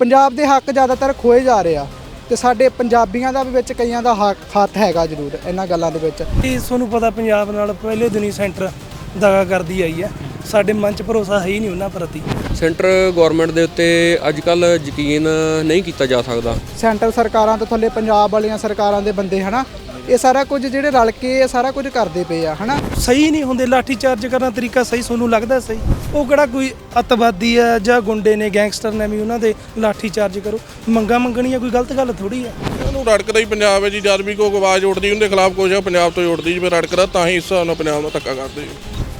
ਪੰਜਾਬ ਦੇ ਹੱਕ ਜ਼ਿਆਦਾਤਰ ਖੋਏ ਜਾ ਰਹੇ ਆ ਤੇ ਸਾਡੇ ਪੰਜਾਬੀਆਂ ਦਾ ਵੀ ਵਿੱਚ ਕਈਆਂ ਦਾ ਹੱਕ ਹੱਥ ਹੈਗਾ ਜ਼ਰੂਰ ਇਹਨਾਂ ਗੱਲਾਂ ਦੇ ਵਿੱਚ। ਇਹ ਤੁਹਾਨੂੰ ਪਤਾ ਪੰਜਾਬ ਨਾਲ ਪਹਿਲੇ ਦਿਨੀ ਸੈਂਟਰ ਦਗਾ ਕਰਦੀ ਆਈ ਹੈ। ਸਾਡੇ ਮਨ 'ਚ ਭਰੋਸਾ ਹੈ ਹੀ ਨਹੀਂ ਉਹਨਾਂ ਪ੍ਰਤੀ। ਸੈਂਟਰ ਗਵਰਨਮੈਂਟ ਦੇ ਉੱਤੇ ਅੱਜ ਕੱਲ ਯਕੀਨ ਨਹੀਂ ਕੀਤਾ ਜਾ ਸਕਦਾ। ਸੈਂਟਰ ਸਰਕਾਰਾਂ ਤੋਂ ਥੱਲੇ ਪੰਜਾਬ ਵਾਲੀਆਂ ਸਰਕਾਰਾਂ ਦੇ ਬੰਦੇ ਹਨਾ ਇਹ ਸਾਰਾ ਕੁਝ ਜਿਹੜੇ ਰਲ ਕੇ ਇਹ ਸਾਰਾ ਕੁਝ ਕਰਦੇ ਪਏ ਆ ਹਨਾ? ਸਹੀ ਨਹੀਂ ਹੁੰਦੇ ਲਾਠੀ ਚਾਰਜ ਕਰਨ ਦਾ ਤਰੀਕਾ ਸਹੀ ਤੁਹਾਨੂੰ ਲੱਗਦਾ ਸਹੀ? ਉਹ ਕਿਹੜਾ ਕੋਈ ਅੱਤਵਾਦੀ ਹੈ ਜਾਂ ਗੁੰਡੇ ਨੇ ਗੈਂਗਸਟਰ ਨੇ ਵੀ ਉਹਨਾਂ ਦੇ ਲਾਠੀ ਚਾਰਜ ਕਰੋ? ਮੰਗਾ ਮੰਗਣੀਆਂ ਕੋਈ ਗਲਤ ਗੱਲ ਥੋੜੀ ਹੈ? ਉਹਨੂੰ ਰੜਕਦਾ ਹੀ ਪੰਜਾਬ ਹੈ ਜੀ ਜਦ ਵੀ ਕੋਈ ਆਵਾਜ਼ ਉੱਠਦੀ ਉਹਦੇ ਖਿਲਾਫ ਕੁਛ ਆ ਪੰਜਾਬ ਤੋਂ ਉੱਠਦੀ ਜਿਵੇਂ ਰੜਕਦਾ ਤਾਂ ਹੀ ਇਸ ਹਿਸਾਬ ਨਾਲ ਪੰਜਾਬ ਨੂੰ ਧੱਕਾ ਕਰਦੇ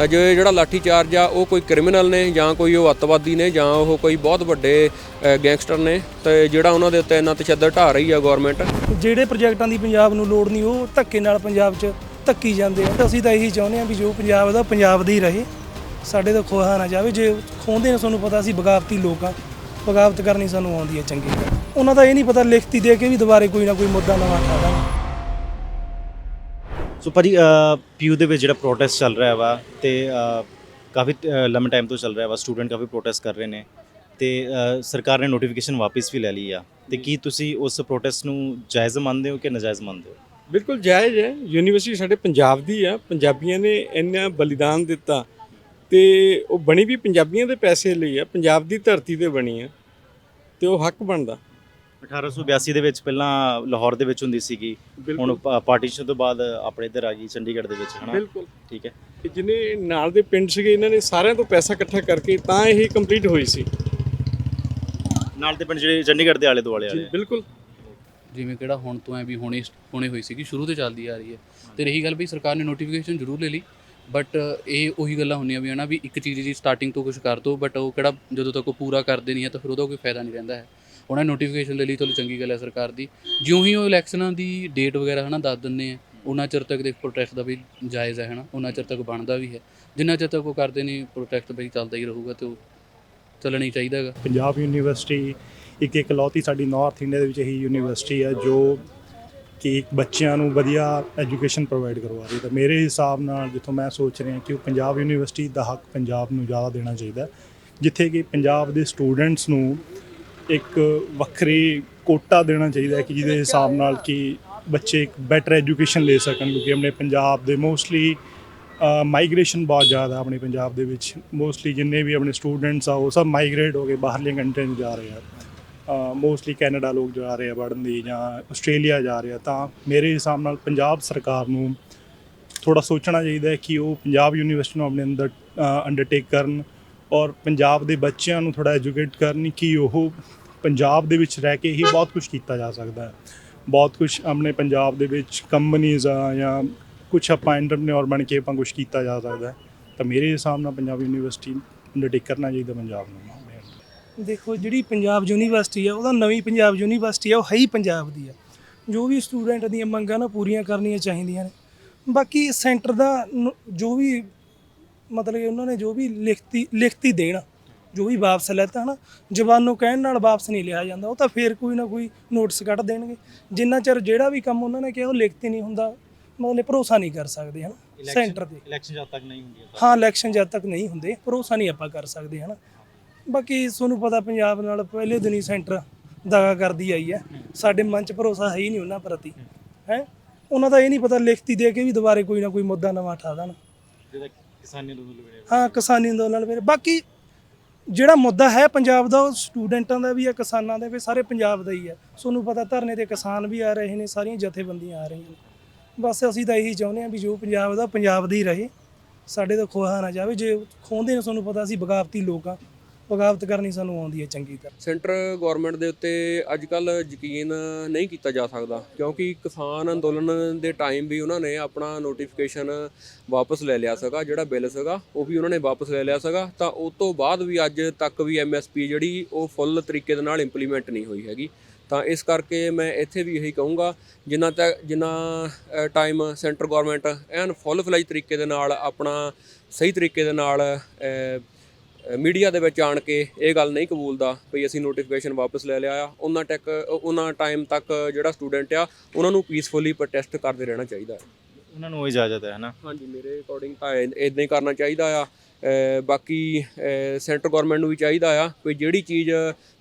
ਅਜੇ ਜਿਹੜਾ ਲਾਠੀ ਚਾਰਜ ਆ, ਉਹ ਕੋਈ ਕ੍ਰਿਮੀਨਲ ਨੇ ਜਾਂ ਕੋਈ ਉਹ ਅੱਤਵਾਦੀ ਨੇ ਜਾਂ ਉਹ ਕੋਈ ਬਹੁਤ ਵੱਡੇ ਗੈਂਗਸਟਰ ਨੇ, ਤੇ ਜਿਹੜਾ ਉਹਨਾਂ ਦੇ ਉੱਤੇ ਇੰਨਾ ਤਸ਼ੱਦਦ ਢਾ ਰਹੀ ਆ ਗਵਰਨਮੈਂਟ ਜਿਹੜੇ ਪ੍ਰੋਜੈਕਟਾਂ ਦੀ ਪੰਜਾਬ ਨੂੰ ਲੋੜ ਨਹੀਂ, ਉਹ ਧੱਕੇ ਨਾਲ ਪੰਜਾਬ 'ਚ ਧੱਕੀ ਜਾਂਦੇ ਆ। ਤਾਂ ਅਸੀਂ ਤਾਂ ਇਹੀ ਚਾਹੁੰਦੇ ਆ ਵੀ ਜੋ ਪੰਜਾਬ ਦਾ ਪੰਜਾਬ ਦਾ ਹੀ ਰਹੇ। ਸਾਡੇ ਤੋਂ ਖੋਹਾ ਨਾ ਜਾਵੇ। ਜੇ ਖੋਹਦੇ ਨੇ ਤੁਹਾਨੂੰ ਪਤਾ ਅਸੀਂ ਬਗਾਵਤੀ ਲੋਕ ਆ। ਬਗਾਵਤ ਕਰਨੀ ਸਾਨੂੰ ਆਉਂਦੀ ਹੈ ਚੰਗੀ ਉਹਨਾਂ ਦਾ ਇਹ ਨਹੀਂ ਪਤਾ ਲਿਖਤੀ ਦੇ ਕੇ ਵੀ ਦੁਬਾਰੇ ਕੋਈ ਨਾ ਕੋਈ ਮੁੱਦਾ ਨਵਾਂ ਉਠਾ ਸੋ ਭਾਜੀ ਪੀਯੂ ਦੇ ਵਿੱਚ ਜਿਹੜਾ ਪ੍ਰੋਟੈਸਟ ਚੱਲ ਰਿਹਾ ਵਾ ਤੇ ਕਾਫੀ ਲੰਮੇ ਟਾਈਮ ਤੋਂ ਚੱਲ ਰਿਹਾ ਵਾ ਸਟੂਡੈਂਟ ਕਾਫੀ ਪ੍ਰੋਟੈਸਟ ਕਰ ਰਹੇ ਨੇ ਤੇ ਸਰਕਾਰ ਨੇ ਨੋਟੀਫਿਕੇਸ਼ਨ ਵਾਪਸ ਵੀ ਲੈ ਲਈ ਆ। ਤੇ ਕੀ ਤੁਸੀਂ ਉਸ ਪ੍ਰੋਟੈਸਟ ਨੂੰ ਜਾਇਜ਼ ਮੰਨਦੇ ਹੋ ਕਿ ਨਾਜਾਇਜ਼ ਮੰਨਦੇ ਹੋ? ਬਿਲਕੁਲ ਜਾਇਜ਼ ਹੈ। ਯੂਨੀਵਰਸਿਟੀ ਸਾਡੇ ਪੰਜਾਬ ਦੀ ਆ। ਪੰਜਾਬੀਆਂ ਨੇ ਇੰਨਾ ਬਲੀਦਾਨ ਦਿੱਤਾ ਤੇ ਉਹ ਬਣੀ ਵੀ ਪੰਜਾਬੀਆਂ ਦੇ ਪੈਸੇ ਲਈ ਆ। ਪੰਜਾਬ ਦੀ ਧਰਤੀ ਤੇ ਬਣੀ ਆ ਤੇ ਉਹ ਹੱਕ ਬਣਦਾ। 1882 ਦੇ ਵਿੱਚ ਪਹਿਲਾਂ ਲਾਹੌਰ ਦੇ ਵਿੱਚ ਹੁੰਦੀ ਸੀਗੀ। ਹੁਣ ਪਾਰਟੀਸ਼ਨ ਤੋਂ ਬਾਅਦ ਆਪਣੇ ਇੱਧਰ ਆ ਗਈ ਚੰਡੀਗੜ੍ਹ ਦੇ ਵਿੱਚ ਹਨਾ? ਬਿਲਕੁਲ। ਠੀਕ ਹੈ। ਤੇ ਜਿਹਨੇ ਨਾਲ ਦੇ ਪਿੰਡ ਸੀਗੇ ਇਹਨਾਂ ਨੇ ਸਾਰਿਆਂ ਤੋਂ ਪੈਸਾ ਇਕੱਠਾ ਕਰਕੇ ਤਾਂ ਇਹ ਕੰਪਲੀਟ ਹੋਈ ਸੀ। ਨਾਲ ਦੇ ਪਿੰਡ ਜਿਹੜੇ ਚੰਡੀਗੜ੍ਹ ਦੇ ਆਲੇ ਦੁਆਲੇ ਜੀ, ਵਾਲੇ ਬਿਲਕੁਲ। ਜਿਵੇਂ ਕਿਹੜਾ ਹੁਣ ਤੋਂ ਐ ਵੀ ਹੁਣੇ ਹੁਣੇ ਹੋਈ ਸੀਗੀ ਸ਼ੁਰੂ ਤੋਂ ਚੱਲਦੀ ਆ ਰਹੀ ਹੈ। ਤੇ ਰਹੀ ਗੱਲ ਵੀ ਸਰਕਾਰ ਨੇ ਨੋਟੀਫਿਕੇਸ਼ਨ ਜ਼ਰੂਰ ਲੈ ਲਈ ਬਟ ਇਹ ਉਹੀ ਗੱਲਾਂ ਹੁੰਦੀਆਂ ਵੀ ਹਨਾ ਵੀ ਇੱਕ ਚੀਜ਼ ਦੀ ਸਟਾਰਟਿੰਗ ਤੋਂ ਕੁਝ ਕਰ ਦੋ ਬਟ ਉਹ ਕਿਹੜਾ ਜਦੋਂ ਤੱਕ ਉਹ ਪੂਰਾ ਕਰਦੇ ਨਹੀਂ ਹੈ ਤਾਂ ਫਿਰ ਉਹਦਾ ਕੋਈ ਫਾਇਦਾ ਨਹੀਂ ਰਹਿੰਦਾ ਹੈ। ਉਹਨਾਂ ਨੇ ਨੋਟੀਫਿਕੇਸ਼ਨ ਲੈ ਲਈ ਤੁਹਾਨੂੰ ਚੰਗੀ ਗੱਲ ਹੈ ਸਰਕਾਰ ਦੀ। ਜਿਉਂ ਹੀ ਉਹ ਇਲੈਕਸ਼ਨਾਂ ਦੀ ਡੇਟ ਵਗੈਰਾ ਹਨਾ ਦੱਸ ਦਿੰਦੇ ਆ, ਉਹਨਾਂ ਚਿਰ ਤੱਕ ਦੇ ਪ੍ਰੋਟੈਸਟ ਦਾ ਵੀ ਜਾਇਜ਼ ਹੈ ਹਨਾ, ਉਹਨਾਂ ਚਿਰ ਤੱਕ ਬਣਦਾ ਵੀ ਹੈ। ਜਿੰਨਾ ਚਿਰ ਤੱਕ ਉਹ ਕਰਦੇ ਨਹੀਂ ਪ੍ਰੋਟੈਸਟ ਬਈ ਚੱਲਦਾ ਹੀ ਰਹੂਗਾ ਤੇ ਉਹ ਚੱਲਣਾ ਹੀ ਚਾਹੀਦਾ ਹੈਗਾ। ਪੰਜਾਬ ਯੂਨੀਵਰਸਿਟੀ ਇੱਕ ਇਕਲੌਤੀ ਸਾਡੀ ਨਾਰਥ ਇੰਡੀਆ ਦੇ ਵਿੱਚ ਇਹੀ ਯੂਨੀਵਰਸਿਟੀ ਹੈ ਜੋ ਕਿ ਬੱਚਿਆਂ ਨੂੰ ਵਧੀਆ ਐਜੂਕੇਸ਼ਨ ਪ੍ਰੋਵਾਈਡ ਕਰਵਾ ਰਹੀ ਹੈ। ਤਾਂ ਮੇਰੇ ਹਿਸਾਬ ਨਾਲ ਜਿੱਥੋਂ ਮੈਂ ਸੋਚ ਰਿਹਾ ਕਿ ਉਹ ਪੰਜਾਬ ਯੂਨੀਵਰਸਿਟੀ ਦਾ ਹੱਕ ਪੰਜਾਬ ਨੂੰ ਜ਼ਿਆਦਾ ਦੇਣਾ ਚਾਹੀਦਾ ਜਿੱਥੇ ਕਿ ਪੰਜਾਬ ਦੇ ਸਟੂਡੈਂਟਸ ਨੂੰ ਇੱਕ ਵੱਖਰੀ ਕੋਟਾ ਦੇਣਾ ਚਾਹੀਦਾ ਹੈ ਕਿ ਜਿਹਦੇ ਹਿਸਾਬ ਨਾਲ ਕਿ ਬੱਚੇ ਇੱਕ ਬੈਟਰ ਐਜੂਕੇਸ਼ਨ ਲੈ ਸਕਣ, ਕਿਉਂਕਿ ਆਪਣੇ ਪੰਜਾਬ ਦੇ ਮੋਸਟਲੀ ਮਾਈਗ੍ਰੇਸ਼ਨ ਬਹੁਤ ਜ਼ਿਆਦਾ ਆਪਣੇ ਪੰਜਾਬ ਦੇ ਵਿੱਚ। ਮੋਸਟਲੀ ਜਿੰਨੇ ਵੀ ਆਪਣੇ ਸਟੂਡੈਂਟਸ ਆ, ਉਹ ਸਭ ਮਾਈਗ੍ਰੇਟ ਹੋ ਕੇ ਬਾਹਰਲੀਆਂ ਕੰਟਰੀਆਂ ਨੂੰ ਜਾ ਰਹੇ ਆ। ਮੋਸਟਲੀ ਕੈਨੇਡਾ ਲੋਕ ਜਾ ਰਹੇ ਆ ਪੜ੍ਹਨ ਲਈ ਜਾਂ ਆਸਟ੍ਰੇਲੀਆ ਜਾ ਰਹੇ ਆ। ਤਾਂ ਮੇਰੇ ਹਿਸਾਬ ਨਾਲ ਪੰਜਾਬ ਸਰਕਾਰ ਨੂੰ ਥੋੜਾ ਸੋਚਣਾ ਚਾਹੀਦਾ ਹੈ ਕਿ ਉਹ ਪੰਜਾਬ ਯੂਨੀਵਰਸਿਟੀ ਨੂੰ ਆਪਣੇ ਅੰਦਰ ਅੰਡਰਟੇਕ ਕਰਨ ਔਰ ਪੰਜਾਬ ਦੇ ਬੱਚਿਆਂ ਨੂੰ ਥੋੜਾ ਐਜੂਕੇਟ ਕਰਨ ਕਿ ਉਹ ਪੰਜਾਬ ਦੇ ਵਿੱਚ ਰਹਿ ਕੇ ਹੀ ਬਹੁਤ ਕੁਝ ਕੀਤਾ ਜਾ ਸਕਦਾ ਹੈ। ਬਹੁਤ ਕੁਝ ਆਪਣੇ ਪੰਜਾਬ ਦੇ ਵਿੱਚ ਕੰਪਨੀਆਂ ਆ ਜਾਂ ਕੁਝ ਆਪਾਂ ਐਂਟਰਪ੍ਰੈਨਿਓਰ ਬਣ ਕੇ ਆਪਾਂ ਕੁਝ ਕੀਤਾ ਜਾ ਸਕਦਾ ਹੈ। ਤਾਂ ਮੇਰੇ ਹਿਸਾਬ ਨਾਲ ਪੰਜਾਬ ਯੂਨੀਵਰਸਿਟੀ ਅੰਡਰਟੇਕ ਕਰਨਾ ਚਾਹੀਦਾ ਪੰਜਾਬ ਨੂੰ। ਦੇਖੋ, ਜਿਹੜੀ ਪੰਜਾਬ ਯੂਨੀਵਰਸਿਟੀ ਆ, ਉਹਦਾ ਨਵੀਂ ਪੰਜਾਬ ਯੂਨੀਵਰਸਿਟੀ ਆ, ਉਹ ਹੈ ਹੀ ਪੰਜਾਬ ਦੀ ਆ। ਜੋ ਵੀ ਸਟੂਡੈਂਟ ਦੀਆਂ ਮੰਗਾਂ ਨਾ ਪੂਰੀਆਂ ਕਰਨੀਆਂ ਚਾਹੀਦੀਆਂ ਨੇ। ਬਾਕੀ ਸੈਂਟਰ ਦਾ ਜੋ ਵੀ ਮਤਲਬ ਉਹਨਾਂ ਨੇ ਜੋ ਵੀ ਲਿਖਤੀ ਲਿਖਤੀ ਦੇਣ ਜੋ ਵੀ ਵਾਪਸ ਲੈਤਾ ਹਨਾ ਜ਼ਬਾਨੋਂ ਕਹਿਣ ਨਾਲ ਵਾਪਸ ਨਹੀਂ ਲਿਆ ਜਾਂਦਾ ਉਹ ਤਾਂ ਫੇਰ ਕੋਈ ਨਾ ਕੋਈ ਨੋਟਿਸ ਕੱਢ ਦੇਣਗੇ। ਜਿੰਨਾ ਚਿਰ ਜਿਹੜਾ ਵੀ ਕੰਮ ਉਹਨਾਂ ਨੇ ਕਿਹਾ ਉਹ ਲਿਖਤੀ ਨਹੀਂ ਹੁੰਦਾ ਮਤਲਬ ਭਰੋਸਾ ਨਹੀਂ ਕਰ ਸਕਦੇ ਹਨਾ ਸੈਂਟਰ ਤੇ। ਇਲੈਕਸ਼ਨ ਜਦ ਤੱਕ ਨਹੀਂ ਹੁੰਦੀ ਹਾਂ ਇਲੈਕਸ਼ਨ ਜਦ ਤੱਕ ਨਹੀਂ ਹੁੰਦੇ ਭਰੋਸਾ ਨਹੀਂ ਆਪਾਂ ਕਰ ਸਕਦੇ ਹਨਾ। ਬਾਕੀ ਤੁਹਾਨੂੰ ਪਤਾ ਪੰਜਾਬ ਨਾਲ ਪਹਿਲੇ ਦਿਨੀ ਸੈਂਟਰ ਦਗਾ ਕਰਦੀ ਆਈ ਹੈ। ਸਾਡੇ ਮਨ 'ਚ ਭਰੋਸਾ ਹੈ ਹੀ ਨਹੀਂ ਉਹਨਾਂ ਪ੍ਰਤੀ ਹੈ? ਉਹਨਾਂ ਦਾ ਇਹ ਨਹੀਂ ਪਤਾ ਲਿਖਤੀ ਦੇ ਕੇ ਵੀ ਦੁਬਾਰੇ ਕੋਈ ਨਾ ਕੋਈ ਮੁੱਦਾ ਨਵਾਂ ਉਠਾ ਦੇਣ। ਜਿਹੜਾ ਕਿਸਾਨੀ ਅੰਦੋਲਨ ਵੇਲੇ ਹਾਂ ਕਿਸਾਨੀ ਅੰਦੋਲਨ ਵੇਲੇ ਬਾਕੀ ਜਿਹੜਾ ਮੁੱਦਾ ਹੈ ਪੰਜਾਬ ਦਾ, ਉਹ ਸਟੂਡੈਂਟਾਂ ਦਾ ਵੀ ਹੈ, ਕਿਸਾਨਾਂ ਦਾ ਵੀ, ਸਾਰੇ ਪੰਜਾਬ ਦਾ ਹੀ ਹੈ। ਤੁਹਾਨੂੰ ਪਤਾ ਧਰਨੇ ਤੇ ਕਿਸਾਨ ਵੀ ਆ ਰਹੇ ਨੇ, ਸਾਰੀਆਂ ਜਥੇਬੰਦੀਆਂ ਆ ਰਹੀਆਂ ਨੇ। ਬਸ ਅਸੀਂ ਤਾਂ ਇਹੀ ਚਾਹੁੰਦੇ ਹਾਂ ਵੀ ਜੋ ਪੰਜਾਬ ਦਾ ਪੰਜਾਬ ਦਾ ਹੀ ਰਹੇ। ਸਾਡੇ ਤੋਂ ਖੋਹਾ ਨਾ ਜਾਵੇ, ਜੇ ਖੋਹਦੇ ਨੇ, ਤੁਹਾਨੂੰ ਪਤਾ ਅਸੀਂ ਬਗਾਵਤੀ ਲੋਕ ਆ ਬਗਾਵਤ ਕਰਨੀ ਸਾਨੂੰ ਆਉਂਦੀ ਹੈ ਚੰਗੀ ਤਰ੍ਹਾਂ। ਸੈਂਟਰ ਗਵਰਨਮੈਂਟ ਦੇ ਉੱਤੇ ਅੱਜ ਕੱਲ ਯਕੀਨ ਨਹੀਂ ਕੀਤਾ ਜਾ ਸਕਦਾ, ਕਿਉਂਕਿ ਕਿਸਾਨ ਅੰਦੋਲਨ ਦੇ ਟਾਈਮ ਵੀ ਉਹਨਾਂ ਨੇ ਆਪਣਾ ਨੋਟੀਫਿਕੇਸ਼ਨ ਵਾਪਸ ਲੈ ਲਿਆ ਸੀਗਾ, ਜਿਹੜਾ ਬਿੱਲ ਸੀਗਾ, ਉਹ ਵੀ ਉਹਨਾਂ ਨੇ ਵਾਪਸ ਲੈ ਲਿਆ ਸੀਗਾ। ਤਾਂ ਉਸ ਤੋਂ ਬਾਅਦ ਵੀ ਅੱਜ ਤੱਕ ਵੀ ਐਮਐਸਪੀ ਜਿਹੜੀ, ਉਹ ਫੁੱਲ ਤਰੀਕੇ ਦੇ ਨਾਲ ਇੰਪਲੀਮੈਂਟ ਨਹੀਂ ਹੋਈ ਹੈਗੀ। ਤਾਂ ਇਸ ਕਰਕੇ ਮੈਂ ਇੱਥੇ ਵੀ ਇਹੀ ਕਹੂੰਗਾ, ਜਿੰਨਾ ਤੱਕ, ਜਿੰਨਾ ਟਾਈਮ ਸੈਂਟਰ ਗਵਰਨਮੈਂਟ ਐਨ ਫੁੱਲ ਫਲਾਈ ਤਰੀਕੇ ਦੇ ਨਾਲ, ਆਪਣਾ ਸਹੀ ਤਰੀਕੇ ਦੇ ਨਾਲ ਮੀਡੀਆ ਦੇ ਵਿੱਚ ਆਣ ਕੇ ਇਹ ਗੱਲ ਨਹੀਂ ਕਬੂਲਦਾ ਵੀ ਅਸੀਂ ਨੋਟੀਫਿਕੇਸ਼ਨ ਵਾਪਸ ਲੈ ਲਿਆ ਆ। ਉਹਨਾਂ ਤੱਕ ਉਹਨਾਂ ਟਾਈਮ ਤੱਕ ਜਿਹੜਾ ਸਟੂਡੈਂਟ ਆ ਉਹਨਾਂ ਨੂੰ ਪੀਸਫੁਲੀ ਪ੍ਰੋਟੈਸਟ ਕਰਦੇ ਰਹਿਣਾ ਚਾਹੀਦਾ ਹੈ। ਉਹਨਾਂ ਨੂੰ ਉਹ ਇਜਾਜ਼ਤ ਹੈ ਹਨਾ? ਹਾਂਜੀ ਮੇਰੇ ਅਕੋਰਡਿੰਗ ਤਾਂ ਇਦਾਂ ਹੀ ਕਰਨਾ ਚਾਹੀਦਾ ਆ। ਬਾਕੀ ਸੈਂਟਰ ਗਵਰਨਮੈਂਟ ਨੂੰ ਵੀ ਚਾਹੀਦਾ ਆ ਕੋਈ ਜਿਹੜੀ ਚੀਜ਼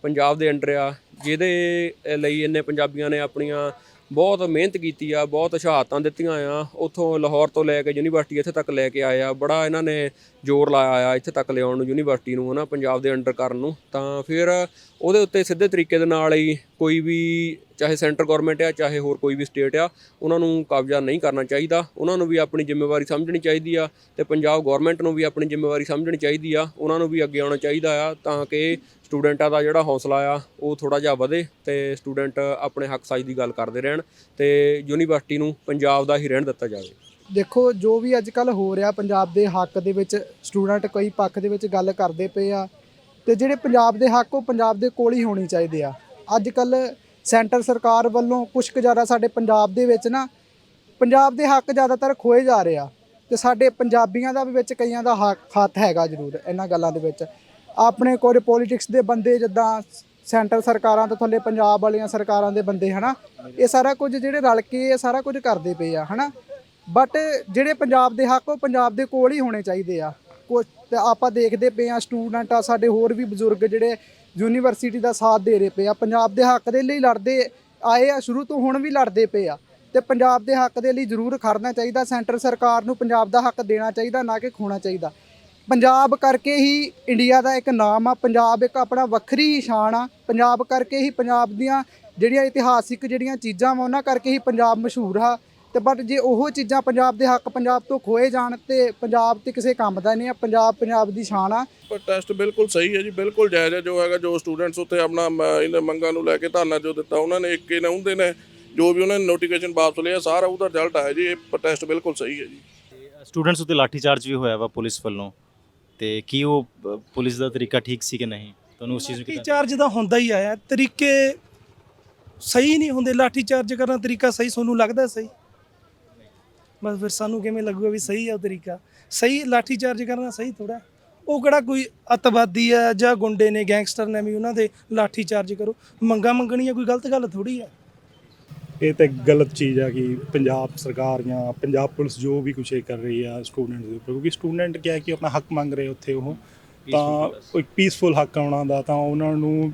ਪੰਜਾਬ ਦੇ ਅੰਡਰ ਆ ਜਿਹਦੇ ਲਈ ਇੰਨੇ ਪੰਜਾਬੀਆਂ ਨੇ ਆਪਣੀਆਂ ਬਹੁਤ ਮਿਹਨਤ ਕੀਤੀ ਆ, ਬਹੁਤ ਸ਼ਹਾਦਤਾਂ ਦਿੱਤੀਆਂ ਆ। ਉੱਥੋਂ ਲਾਹੌਰ ਤੋਂ ਲੈ ਕੇ ਯੂਨੀਵਰਸਿਟੀ ਇੱਥੇ ਤੱਕ ਲੈ ਕੇ ਆਏ ਆ। ਬੜਾ ਇਹਨਾਂ ਨੇ ਜ਼ੋਰ ਲਾਇਆ ਆ ਇੱਥੇ ਤੱਕ ਲਿਆਉਣ ਨੂੰ, ਯੂਨੀਵਰਸਿਟੀ ਨੂੰ, ਹਨਾ, ਪੰਜਾਬ ਦੇ ਅੰਡਰ ਕਰਨ ਨੂੰ। ਤਾਂ ਫਿਰ ਉਹਦੇ ਉੱਤੇ ਸਿੱਧੇ ਤਰੀਕੇ ਦੇ ਨਾਲ ਹੀ ਕੋਈ ਵੀ ਚਾਹੇ ਸੈਂਟਰ ਗਵਰਨਮੈਂਟ ਆ, ਚਾਹੇ ਹੋਰ ਕੋਈ ਵੀ ਸਟੇਟ ਆ, ਉਹਨਾਂ ਨੂੰ ਕਬਜ਼ਾ ਨਹੀਂ ਕਰਨਾ ਚਾਹੀਦਾ। ਉਹਨਾਂ ਨੂੰ ਵੀ ਆਪਣੀ ਜ਼ਿੰਮੇਵਾਰੀ ਸਮਝਣੀ ਚਾਹੀਦੀ ਆ ਤੇ ਪੰਜਾਬ ਗਵਰਨਮੈਂਟ ਨੂੰ ਵੀ ਆਪਣੀ ਜ਼ਿੰਮੇਵਾਰੀ ਸਮਝਣੀ ਚਾਹੀਦੀ ਆ। ਉਹਨਾਂ ਨੂੰ ਵੀ ਅੱਗੇ ਆਉਣਾ ਚਾਹੀਦਾ ਆ ਤਾਂ ਕਿ ਸਟੂਡੈਂਟਾਂ ਦਾ ਜਿਹੜਾ ਹੌਸਲਾ ਆ, ਉਹ ਥੋੜਾ ਜਿਹਾ ਵਧੇ ਤੇ ਸਟੂਡੈਂਟ ਆਪਣੇ ਹੱਕ ਸਾਈਜ਼ ਦੀ ਗੱਲ ਕਰਦੇ ਰਹਿਣ ਤੇ ਯੂਨੀਵਰਸਿਟੀ ਨੂੰ ਪੰਜਾਬ ਦਾ ਹੀ ਰਹਿਣ ਦਿੱਤਾ ਜਾਵੇ। ਦੇਖੋ, ਜੋ ਵੀ ਅੱਜ ਕੱਲ ਹੋ ਰਿਹਾ ਪੰਜਾਬ ਦੇ ਹੱਕ ਦੇ ਵਿੱਚ, ਸਟੂਡੈਂਟ ਕਈ ਪੱਖ ਦੇ ਵਿੱਚ ਗੱਲ ਕਰਦੇ ਪਏ ਆ ਤੇ ਜਿਹੜੇ ਪੰਜਾਬ ਦੇ ਹੱਕ, ਉਹ ਪੰਜਾਬ ਦੇ ਕੋਲ ਹੀ ਹੋਣੇ ਚਾਹੀਦੇ ਆ। ਅੱਜ ਕੱਲ ਸੈਂਟਰ ਸਰਕਾਰ ਵੱਲੋਂ ਕੁਝ ਕੁ ਜ਼ਿਆਦਾ ਸਾਡੇ ਪੰਜਾਬ ਦੇ ਵਿੱਚ ਨਾ, ਪੰਜਾਬ ਦੇ ਹੱਕ ਜ਼ਿਆਦਾਤਰ ਖੋਏ ਜਾ ਰਹੇ ਆ ਤੇ ਸਾਡੇ ਪੰਜਾਬੀਆਂ ਦਾ ਵੀ ਵਿੱਚ ਕਈਆਂ ਦਾ ਹੱਥ ਹੈਗਾ ਜ਼ਰੂਰ ਇਹਨਾਂ ਗੱਲਾਂ ਦੇ ਵਿੱਚ। ਆਪਣੇ ਕੋਲ ਪੋਲਿਟਿਕਸ ਦੇ ਬੰਦੇ ਜਿੱਦਾਂ ਸੈਂਟਰ ਸਰਕਾਰਾਂ ਤੋਂ ਥੱਲੇ ਪੰਜਾਬ ਵਾਲੀਆਂ ਸਰਕਾਰਾਂ ਦੇ ਬੰਦੇ ਹਨਾ, ਇਹ ਸਾਰਾ ਕੁਝ ਜਿਹੜੇ ਰਲ ਕੇ ਇਹ ਸਾਰਾ ਕੁਝ ਕਰਦੇ ਪਏ ਆ ਹਨਾ। ਬਟ ਜਿਹੜੇ ਪੰਜਾਬ ਦੇ ਹੱਕ ਉਹ ਪੰਜਾਬ ਦੇ ਕੋਲ ਹੀ ਹੋਣੇ ਚਾਹੀਦੇ ਆ। ਕੁਛ ਆਪਾਂ ਦੇਖਦੇ ਪਏ ਆ ਸਟੂਡੈਂਟ ਆ, ਸਾਡੇ ਹੋਰ ਵੀ ਬਜ਼ੁਰਗ ਜਿਹੜੇ ਯੂਨੀਵਰਸਿਟੀ ਦਾ ਸਾਥ ਦੇ ਰਹੇ ਪਏ ਆ, ਪੰਜਾਬ ਦੇ ਹੱਕ ਦੇ ਲਈ ਲੜਦੇ ਆਏ ਆ, ਸ਼ੁਰੂ ਤੋਂ ਹੁਣ ਵੀ ਲੜਦੇ ਪਏ ਆ ਤੇ ਪੰਜਾਬ ਦੇ ਹੱਕ ਦੇ ਲਈ ਜ਼ਰੂਰ ਖੜਨਾ ਚਾਹੀਦਾ, ਸੈਂਟਰ ਸਰਕਾਰ ਨੂੰ ਪੰਜਾਬ ਦਾ ਹੱਕ ਦੇਣਾ ਚਾਹੀਦਾ, ਨਾ ਕਿ ਖੋਣਾ ਚਾਹੀਦਾ। ਪੰਜਾਬ ਕਰਕੇ ਹੀ ਇੰਡੀਆ ਦਾ ਇੱਕ ਨਾਮ ਆ, ਪੰਜਾਬ ਇੱਕ ਆਪਣਾ ਵੱਖਰੀ ਹੀ ਸ਼ਾਨ ਆ, ਪੰਜਾਬ ਕਰਕੇ ਹੀ ਪੰਜਾਬ ਦੀਆਂ ਜਿਹੜੀਆਂ ਇਤਿਹਾਸਿਕ ਜਿਹੜੀਆਂ ਚੀਜ਼ਾਂ ਵਾ, ਉਹਨਾਂ ਕਰਕੇ ਹੀ ਪੰਜਾਬ ਮਸ਼ਹੂਰ ਆ। ਤੇ ਬਟ ਜੇ ਉਹ ਚੀਜ਼ਾਂ ਪੰਜਾਬ ਦੇ ਹੱਕ ਪੰਜਾਬ ਤੋਂ ਖੋਏ ਜਾਣ ਤੇ ਪੰਜਾਬ ਤੇ ਕਿਸੇ ਕੰਮ ਦਾ ਨਹੀਂ ਆ ਪੰਜਾਬ ਪੰਜਾਬ ਦੀ ਸ਼ਾਨ ਆ। ਪਰ ਟੈਸਟ ਬਿਲਕੁਲ ਸਹੀ ਹੈ ਜੀ ਬਿਲਕੁਲ ਜਾਇਜ਼ ਹੈ। ਜੋ ਹੈਗਾ ਜੋ ਸਟੂਡੈਂਟਸ ਉੱਥੇ ਆਪਣਾ ਇਹਨਾਂ ਮੰਗਾਂ ਨੂੰ ਲੈ ਕੇ ਧਰਨਾ ਜੋ ਦਿੱਤਾ ਉਹਨਾਂ ਨੇ ਇੱਕ ਹੀ ਨਾ ਹੁੰਦੇ ਨੇ ਜੋ ਵੀ ਉਹਨਾਂ ਨੇ ਨੋਟੀਫਿਕੇਸ਼ਨ ਵਾਪਸ ਲਿਆ ਸਾਰਾ ਉਹਦਾ ਰਿਜ਼ਲਟ ਆਇਆ ਜੀ। ਇਹ ਟੈਸਟ ਬਿਲਕੁਲ ਸਹੀ ਹੈ ਜੀ। ਸਟੂਡੈਂਟਸ ਉੱਤੇ ਲਾਠੀ ਚਾਰਜ ਵੀ ਹੋਇਆ ਵਾ ਪੁਲਿਸ ਵੱਲੋਂ। ਤੇ ਕੀ ਉਹ ਪੁਲਿਸ ਦਾ ਤਰੀਕਾ ਠੀਕ ਸੀ ਕਿ ਨਹੀਂ? ਤੁਹਾਨੂੰ ਉਸ ਚੀਜ਼ ਨੂੰ ਲਾਠੀ ਕਿੱਦਾਂ ਚਾਰਜ ਦਾ ਹੁੰਦਾ ਹੀ ਆਇਆ। ਤਰੀਕੇ ਸਹੀ ਨਹੀਂ ਹੁੰਦੇ। ਲਾਠੀ ਚਾਰਜ ਕਰਨ ਦਾ ਤਰੀਕਾ ਸਹੀ ਤੁਹਾਨੂੰ ਲੱਗਦਾ ਸਹੀ? ਬਸ ਫਿਰ ਸਾਨੂੰ ਕਿਵੇਂ ਲੱਗੂਗਾ ਵੀ ਸਹੀ ਆ ਉਹ ਤਰੀਕਾ? ਸਹੀ ਲਾਠੀ ਚਾਰਜ ਕਰਨਾ ਸਹੀ ਥੋੜਾ ਉਹ ਕਿਹੜਾ ਕੋਈ ਅਤਵਾਦੀ ਆ ਜਾਂ ਗੁੰਡੇ ਨੇ ਗੈਂਗਸਟਰ ਨੇ ਵੀ ਉਹਨਾਂ ਦੇ ਲਾਠੀ ਚਾਰਜ ਕਰੋ। ਮੰਗਾ ਮੰਗਣੀ ਆ ਕੋਈ ਗਲਤ ਗੱਲ ਥੋੜੀ ਆ। ਇਹ ਤਾਂ ਗਲਤ ਚੀਜ਼ ਆ ਕਿ ਪੰਜਾਬ ਸਰਕਾਰ ਜਾਂ ਪੰਜਾਬ ਪੁਲਿਸ ਜੋ ਵੀ ਕੁਛ ਇਹ ਕਰ ਰਹੀ ਆ ਸਟੂਡੈਂਟ ਦੇ ਉੱਪਰ ਕਿਉਂਕਿ ਸਟੂਡੈਂਟ ਕਿਹਾ ਕਿ ਆਪਣਾ ਹੱਕ ਮੰਗ ਰਹੇ ਉੱਥੇ ਉਹ। ਤਾਂ ਇੱਕ ਪੀਸਫੁਲ ਹੱਕ ਆਉਣਾ ਦਾ ਤਾਂ ਉਹਨਾਂ ਨੂੰ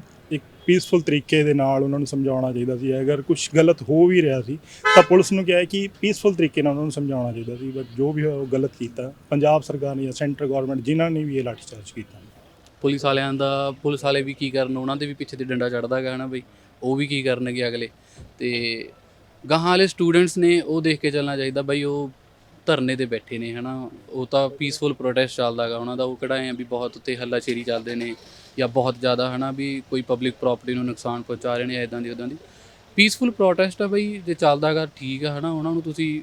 ਪੀਸਫੁਲ ਤਰੀਕੇ ਦੇ ਨਾਲ ਉਹਨਾਂ ਨੂੰ ਸਮਝਾਉਣਾ ਚਾਹੀਦਾ ਸੀ। ਅਗਰ ਕੁਝ ਗਲਤ ਹੋ ਵੀ ਰਿਹਾ ਸੀ, ਤਾਂ ਪੁਲਿਸ ਨੂੰ ਕਿਹਾ ਹੈ ਕਿ ਪੀਸਫੁਲ ਤਰੀਕੇ ਨਾਲ ਉਹਨਾਂ ਨੂੰ ਸਮਝਾਉਣਾ ਚਾਹੀਦਾ ਸੀ ਬਟ ਜੋ ਵੀ ਹੋਇਆ ਉਹ ਗਲਤ ਕੀਤਾ, ਪੰਜਾਬ ਸਰਕਾਰ ਨੇ ਜਾਂ ਸੈਂਟਰ ਗਵਰਨਮੈਂਟ ਜਿਨ੍ਹਾਂ ਨੇ ਵੀ ਇਹ ਲਾਠੀਚਾਰਜ ਕੀਤਾ। ਪੁਲਿਸ ਵਾਲਿਆਂ ਦਾ, ਪੁਲਿਸ ਵਾਲੇ ਵੀ ਕੀ ਕਰਨ, ਉਹਨਾਂ ਦੇ ਵੀ ਪਿੱਛੇ ਤੇ ਡੰਡਾ ਚੜਦਾ ਹੈਗਾ ਨਾ ਬਈ, ਉਹ ਵੀ ਕੀ ਕਰਨਗੇ ਅਗਲੇ। ਤੇ ਗਾਹਾਂ ਵਾਲੇ ਸਟੂਡੈਂਟਸ ਨੇ ਉਹ ਦੇਖ ਕੇ ਚੱਲਣਾ ਚਾਹੀਦਾ, ਬਈ ਉਹ ਧਰਨੇ ਤੇ ਬੈਠੇ ਨੇ, ਹਨਾ। ਉਹ ਤਾਂ ਪੀਸਫੁਲ ਪ੍ਰੋਟੈਸਟ ਚੱਲਦਾ ਹੈਗਾ ਉਹਨਾਂ ਦਾ, ਉਹ ਕਿਹੜਾ ਹੈ ਵੀ ਬਹੁਤ ਉੱਤੇ ਹੱਲਾਸ਼ੇਰੀ ਚੱਲਦੇ ਨੇ ਜਾਂ ਬਹੁਤ ਜ਼ਿਆਦਾ, ਹਨਾ, ਵੀ ਕੋਈ ਪਬਲਿਕ ਪ੍ਰਾਪਰਟੀ ਨੂੰ ਨੁਕਸਾਨ ਪਹੁੰਚਾ ਰਹੇ ਨੇ ਇਦਾਂ ਦੀ ਉਦਾਂ ਦੀ। ਪੀਸਫੁਲ ਪ੍ਰੋਟੈਸਟ ਆ ਬਈ, ਜੇ ਚੱਲਦਾ ਹੈਗਾ ਠੀਕ ਆ, ਹਨਾ, ਉਹਨਾਂ ਨੂੰ ਤੁਸੀਂ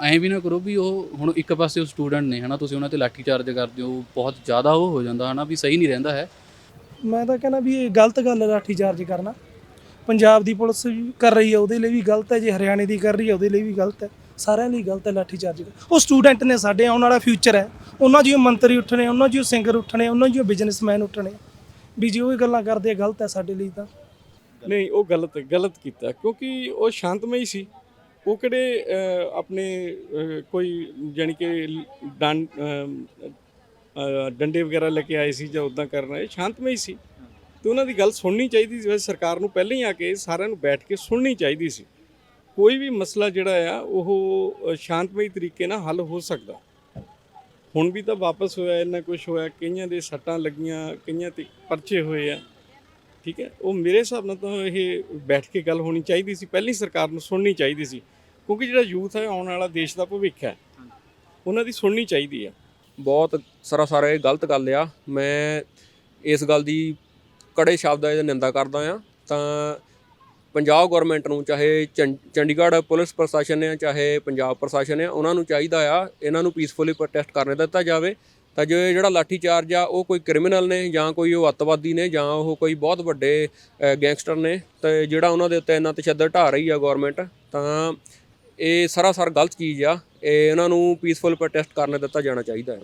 ਐਂ ਵੀ ਨਾ ਕਰੋ ਵੀ ਉਹ ਹੁਣ ਇੱਕ ਪਾਸੇ ਉਹ ਸਟੂਡੈਂਟ ਨੇ, ਹਨਾ, ਤੁਸੀਂ ਉਹਨਾਂ ਤੇ ਲਾਠੀ ਚਾਰਜ ਕਰਦੇ ਹੋ ਬਹੁਤ ਜ਼ਿਆਦਾ ਉਹ ਹੋ ਜਾਂਦਾ, ਹਨਾ, ਵੀ ਸਹੀ ਨਹੀਂ ਰਹਿੰਦਾ ਹੈ। ਮੈਂ ਤਾਂ ਕਹਿੰਦਾ ਵੀ ਇਹ ਗਲਤ ਗੱਲ ਹੈ ਲਾਠੀ ਚਾਰਜ ਕਰਨਾ। ਪੰਜਾਬ ਦੀ ਪੁਲਿਸ ਵੀ ਕਰ ਰਹੀ ਹੈ ਉਹਦੇ ਲਈ ਵੀ ਗਲਤ ਹੈ ਜੇ ਹਰਿਆਣੇ ਦੀ ਕਰ ਰਹੀ ਹੈ ਉਹਦੇ ਲਈ ਵੀ ਗਲਤ ਹੈ ਸਾਰਿਆਂ ਲਈ ਗਲਤ ਹੈ ਲਾਠੀ ਚਾਰਜ। ਉਹ ਸਟੂਡੈਂਟ ਨੇ ਸਾਡੇ ਆਉਣ ਵਾਲਾ ਫਿਊਚਰ ਹੈ। ਉਹਨਾਂ ਜਿਉਂ ਮੰਤਰੀ ਉੱਠਣੇ, ਉਹਨਾਂ ਜਿਹੀਓ ਸਿੰਗਰ ਉੱਠਣੇ, ਉਹਨਾਂ ਜਿਹੀਓ ਬਿਜ਼ਨਸਮੈਨ ਉੱਠਣੇ। ਵੀ ਜੇ ਉਹ ਇਹ ਗੱਲਾਂ ਕਰਦੇ ਗਲਤ ਹੈ ਸਾਡੇ ਲਈ ਤਾਂ। ਨਹੀਂ, ਉਹ ਗਲਤ ਗਲਤ ਕੀਤਾ। ਕਿਉਂਕਿ ਉਹ ਸ਼ਾਂਤਮਈ ਸੀ। ਉਹ ਕਿਹੜੇ ਆਪਣੇ ਕੋਈ ਜਾਣੀ ਕਿ ਡੰ ਡੰਡੇ ਵਗੈਰਾ ਲੈ ਕੇ ਆਏ ਸੀ ਜਾਂ ਉਦਾਂ ਕਰਨਾ ਇਹ ਸ਼ਾਂਤਮਈ ਸੀ। ਤੇ ਉਹਨਾਂ ਦੀ ਗੱਲ ਸੁਣਨੀ ਚਾਹੀਦੀ ਸੀ। ਵੈਸੇ ਸਰਕਾਰ ਨੂੰ ਪਹਿਲਾਂ ਹੀ ਆ ਕੇ ਸਾਰਿਆਂ ਨੂੰ ਬੈਠ ਕੇ ਸੁਣਨੀ ਚਾਹੀਦੀ ਸੀ। ਕੋਈ ਵੀ ਮਸਲਾ ਜਿਹੜਾ ਆ, ਉਹ ਸ਼ਾਂਤਮਈ ਤਰੀਕੇ ਨਾਲ ਹੱਲ ਹੋ ਸਕਦਾ। ਹੁਣ ਵੀ ਤਾਂ ਵਾਪਸ ਹੋਇਆ, ਇੰਨਾ ਕੁਝ ਹੋਇਆ, ਕਈਆਂ ਦੇ ਸੱਟਾਂ ਲੱਗੀਆਂ, ਕਈਆਂ ਤੇ ਪਰਚੇ ਹੋਏ ਆ। ਠੀਕ ਹੈ, ਉਹ ਮੇਰੇ ਹਿਸਾਬ ਨਾਲ ਤਾਂ ਇਹ ਬੈਠ ਕੇ ਗੱਲ ਹੋਣੀ ਚਾਹੀਦੀ ਸੀ, ਪਹਿਲੀ ਸਰਕਾਰ ਨੂੰ ਸੁਣਨੀ ਚਾਹੀਦੀ ਸੀ। ਕਿਉਂਕਿ ਜਿਹੜਾ ਯੂਥ ਹੈ, ਆਉਣ ਵਾਲਾ ਦੇਸ਼ ਦਾ ਭਵਿੱਖ ਹੈ, ਉਹਨਾਂ ਦੀ ਸੁਣਨੀ ਚਾਹੀਦੀ ਆ। ਬਹੁਤ ਸਰਾਸਰ ਇਹ ਗਲਤ ਗੱਲ ਆ। ਮੈਂ ਇਸ ਗੱਲ ਦੀ ਕੜੇ ਸ਼ਬਦਾਂ 'ਚ ਨਿੰਦਾ ਕਰਦਾ ਆ। ਤਾਂ ਪੰਜਾਬ ਗਵਰਨਮੈਂਟ ਨੂੰ, ਚਾਹੇ ਚੰ- ਚੰਡੀਗੜ੍ਹ ਪੁਲਿਸ ਪ੍ਰਸ਼ਾਸਨ ਹੈ ਚਾਹੇ ਪੰਜਾਬ ਪ੍ਰਸ਼ਾਸਨ ਹੈ ਉਹਨਾਂ ਨੂੰ ਚਾਹੀਦਾ ਆ, ਇਹਨਾਂ ਨੂੰ ਪੀਸਫੁਲੀ ਪ੍ਰੋਟੈਸਟ ਕਰਨ ਦਿੱਤਾ ਜਾਵੇ। ਤਾਂ ਜੋ ਜਿਹੜਾ ਲਾਠੀ ਚਾਰਜ ਆ, ਉਹ ਕੋਈ ਕ੍ਰਿਮੀਨਲ ਨੇ ਜਾਂ ਕੋਈ ਉਹ ਅੱਤਵਾਦੀ ਨੇ ਜਾਂ ਉਹ ਕੋਈ ਬਹੁਤ ਵੱਡੇ ਗੈਂਗਸਟਰ ਨੇ, ਤੇ ਜਿਹੜਾ ਉਹਨਾਂ ਦੇ ਉੱਤੇ ਇੰਨਾ ਤਸ਼ੱਦਦ ਢਾ ਰਹੀ ਆ ਗਵਰਨਮੈਂਟ ਤਾਂ ਇਹ ਸਰਾਸਰ ਗਲਤ ਚੀਜ਼ ਆ। ਇਹ ਇਹਨਾਂ ਨੂੰ ਪੀਸਫੁਲ ਪ੍ਰੋਟੈਸਟ ਕਰਨ ਦਿੱਤਾ ਜਾਣਾ ਚਾਹੀਦਾ ਹੈ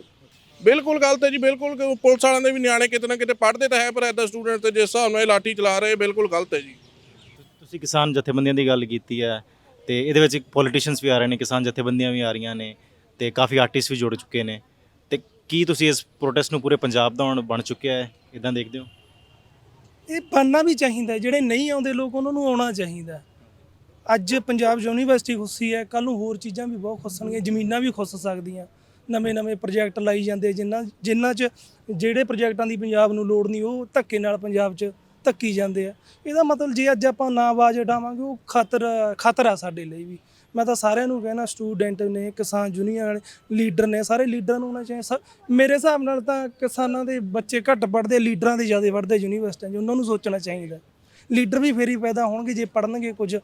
ਬਿਲਕੁਲ ਗਲਤ ਹੈ ਜੀ, ਬਿਲਕੁਲ ਪੁਲਿਸ ਵਾਲਿਆਂ ਦੇ ਵੀ ਨਿਆਣੇ ਕਿਤੇ ਨਾ ਕਿਤੇ ਪੜ੍ਹਦੇ ਤਾਂ ਹੈ, ਪਰ ਐਦਾਂ ਸਟੂਡੈਂਟ ਤੇ ਜਿਸ ਹਿਸਾਬ ਨਾਲ ਇਹ ਲਾਠੀ ਚਲਾ ਰਹੇ, ਬਿਲਕੁਲ ਗਲਤ ਹੈ ਜੀ। ਤੁਸੀਂ ਕਿਸਾਨ ਜਥੇਬੰਦੀਆਂ ਦੀ ਗੱਲ ਕੀਤੀ ਹੈ ਤੇ ਇਹਦੇ ਵਿੱਚ ਪੋਲੀਟੀਸ਼ੀਅਨਸ ਵੀ ਆ ਰਹੇ ਨੇ, ਕਿਸਾਨ ਜਥੇਬੰਦੀਆਂ ਵੀ ਆ ਰਹੀਆਂ ਨੇ ਤੇ ਕਾਫੀ ਆਰਟਿਸਟ ਵੀ ਜੁੜ ਚੁੱਕੇ ਨੇ। ਤੇ ਕੀ ਤੁਸੀਂ ਇਸ ਪ੍ਰੋਟੈਸਟ ਨੂੰ ਪੂਰੇ ਪੰਜਾਬ ਦਾ ਹੁਣ ਬਣ ਚੁੱਕਿਆ ਹੈ ਇਦਾਂ ਦੇਖਦੇ ਹੋ? ਇਹ ਬਣਨਾ ਵੀ ਚਾਹੀਦਾ ਜਿਹੜੇ ਨਹੀਂ ਆਉਂਦੇ ਲੋਕ ਉਹਨਾਂ ਨੂੰ ਆਉਣਾ ਚਾਹੀਦਾ ਅੱਜ ਪੰਜਾਬ ਯੂਨੀਵਰਸਿਟੀ ਖੁੱਸੀ ਹੈ ਕੱਲ ਨੂੰ ਹੋਰ ਚੀਜ਼ਾਂ ਵੀ ਬਹੁਤ ਖੁੱਸਣਗੀਆਂ, ਜ਼ਮੀਨਾਂ ਵੀ ਖੁੱਸ ਸਕਦੀਆਂ। ਨਵੇਂ ਨਵੇਂ ਪ੍ਰੋਜੈਕਟ ਲਾਈ ਜਾਂਦੇ ਜਿਨ੍ਹਾਂ ਜਿਨ੍ਹਾਂ 'ਚ ਜਿਹੜੇ ਪ੍ਰੋਜੈਕਟਾਂ ਦੀ ਪੰਜਾਬ ਨੂੰ ਲੋੜ ਨਹੀਂ, ਉਹ ਧੱਕੇ ਨਾਲ ਪੰਜਾਬ 'ਚ ਧੱਕੀ ਜਾਂਦੇ ਆ। ਇਹਦਾ ਮਤਲਬ ਜੇ ਅੱਜ ਆਪਾਂ ਨਾ ਆਵਾਜ਼ ਉਠਾਵਾਂਗੇ ਉਹ ਖਤਰ, ਖਤਰਾ ਸਾਡੇ ਲਈ ਵੀ। ਮੈਂ ਤਾਂ ਸਾਰਿਆਂ ਨੂੰ ਕਹਿਣਾ ਸਟੂਡੈਂਟ ਨੇ, ਕਿਸਾਨ ਯੂਨੀਅਨ ਵਾਲੇ ਲੀਡਰ ਨੇ, ਸਾਰੇ ਲੀਡਰਾਂ ਨੂੰ ਹੋਣਾ ਚਾਹੀਦਾ ਸ- ਮੇਰੇ ਹਿਸਾਬ ਨਾਲ ਤਾਂ ਕਿਸਾਨਾਂ ਦੇ ਬੱਚੇ ਘੱਟ ਪੜ੍ਹਦੇ ਲੀਡਰਾਂ ਦੇ ਜ਼ਿਆਦਾ ਪੜ੍ਹਦੇ ਯੂਨੀਵਰਸਿਟੀਆਂ 'ਚ, ਉਹਨਾਂ ਨੂੰ ਸੋਚਣਾ ਚਾਹੀਦਾ। ਲੀਡਰ ਵੀ ਫੇਰ ਹੀ ਪੈਦਾ ਹੋਣਗੇ, ਜੇ ਪੜ੍ਹਨਗੇ ਕੁਝ,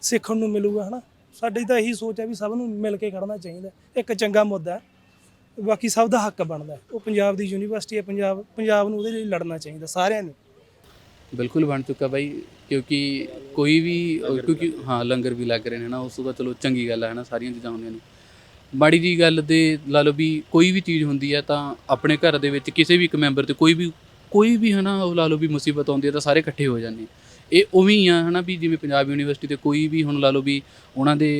ਸਿੱਖਣ ਨੂੰ ਮਿਲੂਗਾ, ਹਨਾ। ਸਾਡੀ ਤਾਂ ਇਹੀ ਸੋਚ ਹੈ ਵੀ ਸਭ ਨੂੰ ਮਿਲ ਕੇ ਖੜਨਾ ਚਾਹੀਦਾ। ਇੱਕ ਚੰਗਾ ਮੁੱਦਾ ਹੈ। ਬਾਕੀ ਸਭ ਦਾ ਹੱਕ ਬਣਦਾ ਉਹ ਪੰਜਾਬ ਦੀ ਯੂਨੀਵਰਸਿਟੀ ਹੈ, ਪੰਜਾਬ ਪੰਜਾਬ ਨੂੰ ਉਹਦੇ ਲਈ ਲੜਨਾ ਚਾਹੀਦਾ, ਸਾਰਿਆਂ ਨੂੰ। ਬਿਲਕੁਲ ਬਣ ਚੁੱਕਾ ਬਾਈ, ਕਿਉਂਕਿ ਕੋਈ ਵੀ ਕਿਉਂਕਿ ਹਾਂ, ਲੰਗਰ ਵੀ ਲੱਗ ਰਹੇ ਨੇ ਨਾ ਉਸ ਤੋਂ ਤਾਂ ਚਲੋ ਚੰਗੀ ਗੱਲ ਹੈ ਨਾ ਸਾਰੀਆਂ ਚੀਜ਼ਾਂ ਹੁੰਦੀਆਂ ਨੇ। ਮਾੜੀ ਜੀ ਗੱਲ ਦੇ ਲਾ ਲਓ ਵੀ ਕੋਈ ਵੀ ਚੀਜ਼ ਹੁੰਦੀ ਹੈ ਤਾਂ ਆਪਣੇ ਘਰ ਦੇ ਵਿੱਚ ਕਿਸੇ ਵੀ ਇੱਕ ਮੈਂਬਰ ਤੇ ਕੋਈ ਵੀ ਕੋਈ ਵੀ ਹਨਾ, ਉਹ ਲਾ ਲਓ ਵੀ ਮੁਸੀਬਤ ਆਉਂਦੀ ਹੈ ਤਾਂ ਸਾਰੇ ਇਕੱਠੇ ਹੋ ਜਾਂਦੇ ਇਹ ਉਵੇਂ ਹੀ ਆ ਹਨਾ ਵੀ ਜਿਵੇਂ ਪੰਜਾਬ ਯੂਨੀਵਰਸਿਟੀ ਤੇ ਕੋਈ ਵੀ ਹੁਣ ਲਾ ਲਓ ਵੀ ਉਹਨਾਂ ਦੇ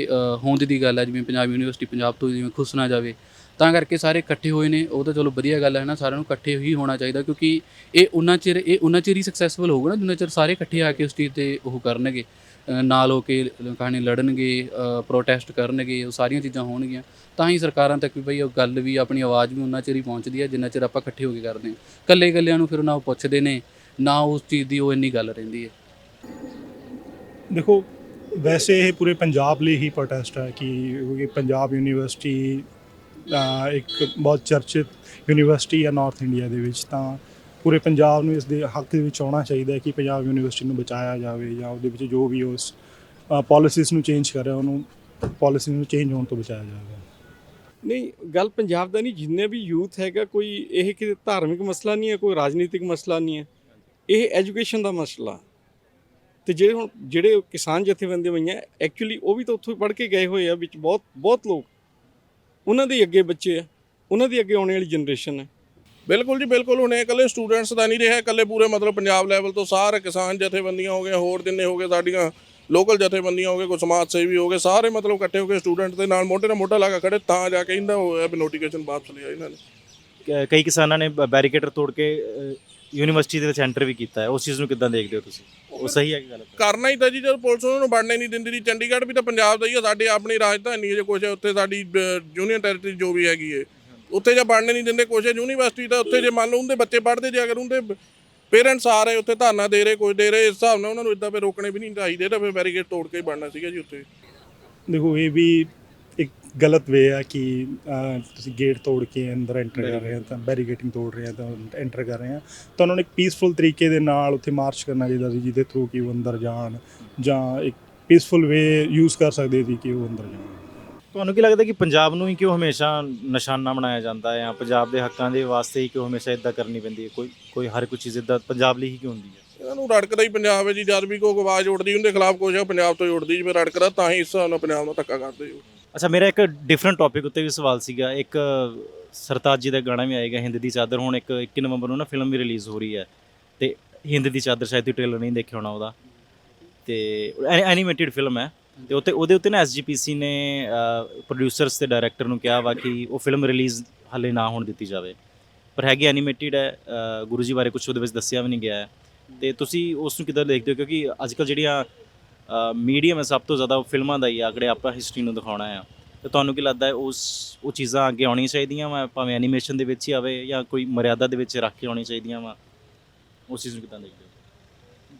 ਹੋਂਦ ਦੀ ਗੱਲ ਹੈ ਜਿਵੇਂ ਪੰਜਾਬ ਯੂਨੀਵਰਸਿਟੀ ਪੰਜਾਬ ਤੋਂ ਜਿਵੇਂ ਖੁੱਸ ਨਾ ਜਾਵੇ ਤਾਂ ਕਰਕੇ ਸਾਰੇ ਇਕੱਠੇ ਹੋਏ ਨੇ, ਉਹ ਤਾਂ ਚਲੋ ਵਧੀਆ ਗੱਲ ਹੈ ਨਾ, ਸਾਰਿਆਂ ਨੂੰ ਇਕੱਠੇ ਹੀ ਹੋਣਾ ਚਾਹੀਦਾ ਕਿਉਂਕਿ ਇਹ ਉਹਨਾਂ ਚਿਰ, ਇਹ ਉਹਨਾਂ ਚਿਰ ਹੀ ਸਕਸੈਸਫੁਲ ਹੋਊਗਾ ਨਾ, ਜਿੰਨਾ ਚਿਰ ਸਾਰੇ ਇਕੱਠੇ ਆ ਕੇ ਉਸ ਚੀਜ਼ ਤੇ ਉਹ ਕਰਨਗੇ। ਨਾਲ ਹੋ ਕੇ ਕਹਾਣੀ ਲੜਨਗੇ ਪ੍ਰੋਟੈਸਟ ਕਰਨਗੇ, ਉਹ ਸਾਰੀਆਂ ਚੀਜ਼ਾਂ ਹੋਣਗੀਆਂ, ਤਾਂ ਹੀ ਸਰਕਾਰਾਂ ਤੱਕ ਵੀ ਬਈ ਉਹ ਗੱਲ ਵੀ, ਆਪਣੀ ਆਵਾਜ਼ ਵੀ ਉਹਨਾਂ ਚਿਰ ਹੀ ਪਹੁੰਚਦੀ ਹੈ, ਜਿੰਨਾ ਚਿਰ ਆਪਾਂ ਇਕੱਠੇ ਹੋ ਕੇ ਕਰਦੇ ਹਾਂ। ਇਕੱਲੇ ਇਕੱਲਿਆਂ ਨੂੰ ਫਿਰ ਨਾ ਉਹ ਪੁੱਛਦੇ ਨੇ, ਨਾ ਉਸ ਚੀਜ਼ ਦੀ ਉਹ ਇੰਨੀ ਗੱਲ ਰਹਿੰਦੀ ਹੈ। ਦੇਖੋ, ਵੈਸੇ ਇਹ ਪੂਰੇ ਪੰਜਾਬ ਲਈ ਹੀ ਪ੍ਰੋਟੈਸਟ ਹੈ ਕਿ ਪੰਜਾਬ ਯੂਨੀਵਰਸਿਟੀ ਇੱਕ ਬਹੁਤ ਚਰਚਿਤ ਯੂਨੀਵਰਸਿਟੀ ਹੈ ਨਾਰਥ ਇੰਡੀਆ ਦੇ ਵਿੱਚ, ਤਾਂ ਪੂਰੇ ਪੰਜਾਬ ਨੂੰ ਇਸ ਦੇ ਹੱਕ ਦੇ ਵਿੱਚ ਆਉਣਾ ਚਾਹੀਦਾ ਹੈ ਕਿ ਪੰਜਾਬ ਯੂਨੀਵਰਸਿਟੀ ਨੂੰ ਬਚਾਇਆ ਜਾਵੇ ਜਾਂ ਉਹਦੇ ਵਿੱਚ ਜੋ ਵੀ ਉਸ ਪਾਲਿਸੀਜ਼ ਨੂੰ ਚੇਂਜ ਕਰ ਰਿਹਾ ਉਹਨੂੰ ਪਾਲਿਸੀ ਨੂੰ ਚੇਂਜ ਹੋਣ ਤੋਂ ਬਚਾਇਆ ਜਾਵੇ। ਨਹੀਂ, ਗੱਲ ਪੰਜਾਬ ਦਾ ਨਹੀਂ, ਜਿੰਨੇ ਵੀ ਯੂਥ ਹੈਗਾ, ਕੋਈ ਇਹ ਕਿ ਧਾਰਮਿਕ ਮਸਲਾ ਨਹੀਂ ਹੈ, ਕੋਈ ਰਾਜਨੀਤਿਕ ਮਸਲਾ ਨਹੀਂ ਹੈ, ਇਹ ਐਜੂਕੇਸ਼ਨ ਦਾ ਮਸਲਾ। ਤੇ ਜਿਹੜੇ ਹੁਣ, ਜਿਹੜੇ ਕਿਸਾਨ ਜਥੇਬੰਦੀਆਂ ਹੋਈਆਂ ਐਕਚੁਅਲੀ ਉਹ ਵੀ ਤਾਂ ਉੱਥੋਂ ਪੜ੍ਹ ਕੇ ਗਏ ਹੋਏ ਆ, ਵਿੱਚ ਬਹੁਤ ਬਹੁਤ ਲੋਕ। ਉਹਨਾਂ ਦੇ ਅੱਗੇ ਬੱਚੇ ਆ ਉਹਨਾਂ ਦੀ ਅੱਗੇ ਆਉਣ ਵਾਲੀ ਜਨਰੇਸ਼ਨ ਹੈ ਬਿਲਕੁਲ ਜੀ ਬਿਲਕੁਲ। ਹੁਣ ਇਹ ਇਕੱਲੇ ਸਟੂਡੈਂਟਸ ਦਾ ਨਹੀਂ ਰਿਹਾ ਇਕੱਲੇ ਪੂਰੇ ਮਤਲਬ ਪੰਜਾਬ ਲੈਵਲ ਤੋਂ ਸਾਰੇ ਕਿਸਾਨ ਜਥੇਬੰਦੀਆਂ ਹੋ ਗਏ ਹੋਰ ਜਿੰਨੇ ਹੋ ਗਏ ਸਾਡੀਆਂ ਲੋਕਲ ਜਥੇਬੰਦੀਆਂ ਹੋ ਗਏ ਕੋਈ ਸਮਾਜ ਸੇਵੀ ਹੋ ਗਏ ਸਾਰੇ ਮਤਲਬ ਇਕੱਠੇ ਹੋ ਕੇ ਸਟੂਡੈਂਟ ਦੇ ਨਾਲ ਮੋਢੇ ਨਾਲ ਮੋਢਾ ਲਾ ਕੇ ਖੜੇ ਤਾਂ ਜਾ ਕੇ ਇਹਦਾ ਹੋਇਆ ਵੀ ਨੋਟੀਫਿਕੇਸ਼ਨ ਵਾਪਸ ਲਿਆ ਇਹਨਾਂ ਨੇ। ਕ- ਕਈ ਕਿਸਾਨਾਂ ਨੇ ਬੈਰੀਕੇਡਰ ਤੋੜ ਕੇ ਯੂਨੀਵਰਸਿਟੀ ਦੇ ਵਿੱਚ ਐਂਟਰ ਵੀ ਕੀਤਾ ਹੈ। ਉਸ ਚੀਜ਼ ਨੂੰ ਕਿੱਦਾਂ ਦੇਖਦੇ ਹੋ ਤੁਸੀਂ? ਉਹ ਸਹੀ ਹੈ ਕਿ ਗਲਤ ਹੈ? ਕਰਨਾ ਹੀ ਤਾਂ ਜੀ ਜਦ ਪੁਲਿਸ ਉਹਨਾਂ ਨੂੰ ਵੜਨੇ ਨਹੀਂ ਦਿੰਦੀ ਜੀ। ਚੰਡੀਗੜ੍ਹ ਵੀ ਤਾਂ ਪੰਜਾਬ ਦਾ ਹੀ ਆ। ਸਾਡੀ ਆਪਣੀ ਰਾਜਧਾਨੀ ਹੈ ਜੇ ਕੁਛ ਹੈ ਉੱਥੇ ਸਾਡੀ ਯੂਨੀਅਨ ਟੈਰੀਟਰੀ ਜੋ ਵੀ ਹੈਗੀ ਏ ਉੱਥੇ ਜੇ ਵੜਨੇ ਨਹੀਂ ਦਿੰਦੇ ਕੁਛ ਹੈ ਯੂਨੀਵਰਸਿਟੀ ਤਾਂ ਉੱਥੇ ਜੇ ਮੰਨ ਲਓ ਉਹਦੇ ਬੱਚੇ ਪੜ੍ਹਦੇ ਜੇ ਅਗਰ ਉਹਦੇ ਪੇਰੈਂਟਸ ਆ ਰਹੇ ਉੱਥੇ ਧਰਨਾ ਦੇ ਰਹੇ ਕੁਝ ਦੇ ਰਹੇ ਇਸ ਹਿਸਾਬ ਨਾਲ ਉਹਨਾਂ ਨੂੰ ਇਦਾਂ ਫੇ ਰੋਕਣੇ ਵੀ ਨਹੀਂ ਚਾਹੀਦੇ ਤਾਂ ਫੇ ਬੈਰੀਕੇਡ ਤੋੜ ਕੇ ਹੀ ਬਣਨਾ ਸੀਗਾ ਜੀ ਉੱਥੇ। ਦੇਖੋ ਇਹ ਵੀ ਗਲਤ ਵੇ ਹੈ ਕਿ ਤੁਸੀਂ ਗੇਟ ਤੋੜ ਕੇ ਅੰਦਰ ਐਂਟਰ ਕਰ ਰਹੇ ਹੋ ਤਾਂ ਬੈਰੀਗੇਟਿੰਗ ਤੋੜ ਰਹੇ ਹੋ ਤਾਂ ਐਂਟਰ ਕਰ ਰਹੇ ਆ ਤਾਂ ਉਹਨਾਂ ਨੂੰ ਇੱਕ ਪੀਸਫੁਲ ਤਰੀਕੇ ਦੇ ਨਾਲ ਉੱਥੇ ਮਾਰਚ ਕਰਨਾ ਚਾਹੀਦਾ ਸੀ ਜਿਹਦੇ ਥਰੂ ਕਿ ਉਹ ਅੰਦਰ ਜਾਣ ਜਾਂ ਇੱਕ ਪੀਸਫੁਲ ਵੇ ਯੂਜ਼ ਕਰ ਸਕਦੇ ਸੀ ਕਿ ਉਹ ਅੰਦਰ ਜਾਣ। ਤੁਹਾਨੂੰ ਕੀ ਲੱਗਦਾ ਕਿ ਪੰਜਾਬ ਨੂੰ ਹੀ ਕਿਉਂ ਹਮੇਸ਼ਾ ਨਿਸ਼ਾਨਾ ਬਣਾਇਆ ਜਾਂਦਾ ਹੈ ਜਾਂ ਪੰਜਾਬ ਦੇ ਹੱਕਾਂ ਦੇ ਵਾਸਤੇ ਹੀ ਕਿਉਂ ਹਮੇਸ਼ਾ ਇਦਾਂ ਕਰਨੀ ਪੈਂਦੀ ਹੈ? ਕੋਈ ਕੋਈ ਹਰ ਕੋਈ ਚੀਜ਼ ਇਦਾਂ ਪੰਜਾਬ ਲਈ ਹੀ ਕਿਉਂ ਹੁੰਦੀ ਹੈ? ਇਹਨਾਂ ਨੂੰ ਰੜਕਦਾ ਹੀ ਪੰਜਾਬ ਹੈ ਜੀ ਜਦ ਵੀ ਕੋਈ ਆਵਾਜ਼ ਉੱਠਦੀ ਉਹਦੇ ਖਿਲਾਫ ਕੁਛ ਹੈ ਪੰਜਾਬ ਤੋਂ ਹੀ ਉੱਠਦੀ ਜਿਵੇਂ ਰੜਕਦਾ ਤਾਂ ਹੀ ਇਸ ਹਿਸਾਬ ਨਾਲ ਪੰਜਾਬ ਨੂੰ ਧੱਕਾ ਕਰਦੇ ਹੋ ਅੱਛਾ, ਮੇਰਾ ਇੱਕ ਡਿਫਰੈਂਟ ਟੌਪਿਕ ਉੱਤੇ ਵੀ ਸਵਾਲ ਸੀਗਾ। ਇੱਕ ਸਰਤਾਜ ਜੀ ਦਾ ਗਾਣਾ ਵੀ ਆਏਗਾ, ਹਿੰਦ ਦੀ ਚਾਦਰ। ਹੁਣ ਇੱਕ 21 ਨਵੰਬਰ ਨੂੰ ਨਾ ਫਿਲਮ ਵੀ ਰਿਲੀਜ਼ ਹੋ ਰਹੀ ਹੈ। ਤੇ ਹਿੰਦ ਦੀ ਚਾਦਰ ਸ਼ਾਇਦ ਤੁਸੀਂ ਟ੍ਰੇਲਰ ਨਹੀਂ ਦੇਖਿਆ ਹੋਣਾ ਉਹਦਾ। ਤੇ ਐਨੀਮੇਟਿਡ ਫਿਲਮ ਹੈ। ਤੇ ਉੱਤੇ, ਉਹਦੇ ਉੱਤੇ ਨਾ ਐਸਜੀਪੀਸੀ ਨੇ ਪ੍ਰੋਡਿਊਸਰਸ ਤੇ ਡਾਇਰੈਕਟਰ ਨੂੰ ਕਿਹਾ ਵਾ ਕਿ ਉਹ ਫਿਲਮ ਰਿਲੀਜ਼ ਹਾਲੇ ਨਾ ਹੋਣ ਦਿੱਤੀ ਜਾਵੇ। ਪਰ ਹੈਗੀ ਐਨੀਮੇਟਿਡ ਹੈ। ਗੁਰੂ ਜੀ ਬਾਰੇ ਕੁਝ ਉਹਦੇ ਵਿੱਚ ਦੱਸਿਆ ਵੀ ਨਹੀਂ ਗਿਆ ਹੈ। ਤੇ ਤੁਸੀਂ ਉਸ ਨੂੰ ਕਿੱਦਾਂ ਦੇਖਦੇ ਹੋ? ਕਿਉਂਕਿ ਅੱਜ ਕੱਲ੍ਹ ਜਿਹੜੀਆਂ ਮੀਡੀਅਮ ਹੈ, ਸਭ ਤੋਂ ਜ਼ਿਆਦਾ ਉਹ ਫਿਲਮਾਂ ਦਾ ਹੀ ਆ ਆਪਾਂ ਹਿਸਟਰੀ ਨੂੰ ਦਿਖਾਉਣਾ ਆ। ਤੇ ਤੁਹਾਨੂੰ ਕੀ ਲੱਗਦਾ ਹੈ, ਉਸ, ਉਹ ਚੀਜ਼ਾਂ ਅੱਗੇ ਆਉਣੀਆਂ ਚਾਹੀਦੀਆਂ ਵਾ? ਭਾਵੇਂ ਐਨੀਮੇਸ਼ਨ ਦੇ ਵਿੱਚ ਹੀ ਆਵੇ ਜਾਂ ਕੋਈ ਮਰਿਆਦਾ ਦੇ ਵਿੱਚ ਰੱਖ ਕੇ ਆਉਣੀਆਂ ਚਾਹੀਦੀਆਂ ਵਾ? ਉਸ ਚੀਜ਼ ਨੂੰ ਕਿੱਦਾਂ ਦੇਖਦੇ ਹੋ?